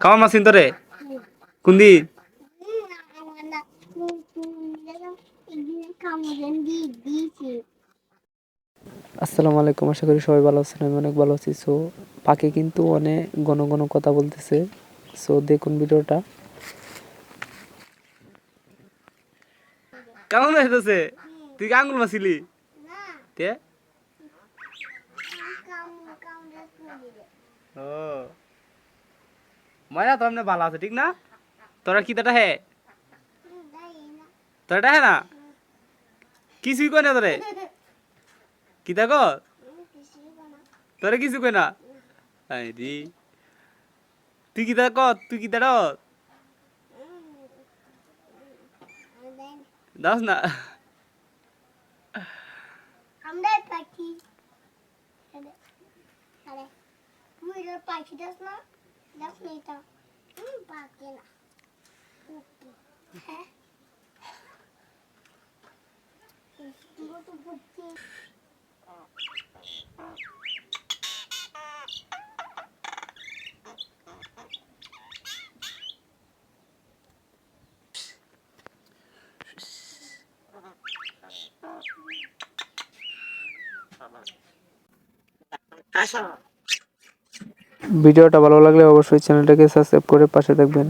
কামা কুন্দি. আসসালামু আলাইকুম আশা করি সবাই ভালো আছেন আমি অনেক ভালো আছি। সো পাখি কিন্তু অনেক ঘন ঘন কথা বলতেছে। সো দেখুন ভিডিওটা। কেমন হইতেছে তুই মাসিলি Na, তে. ও। মজা তো এমনি ভালো আছে, ঠিক না? তোরা কি তাটা হে. তোরা হে না? কিছুই কয় না তোরে? কি দেখো? তোরে কিছু কয় না? আই দি তুই কি দেখ তুই কি দেখ দাস না? Kamu dah pagi. Ada. Ada. Kamu dah pagi dah na? Dah ni tau. Hmm, ভিডিওটা ভালো লাগলে অবশ্যই চ্যানেলটাকে সাবস্ক্রাইব করে পাশে থাকবেন।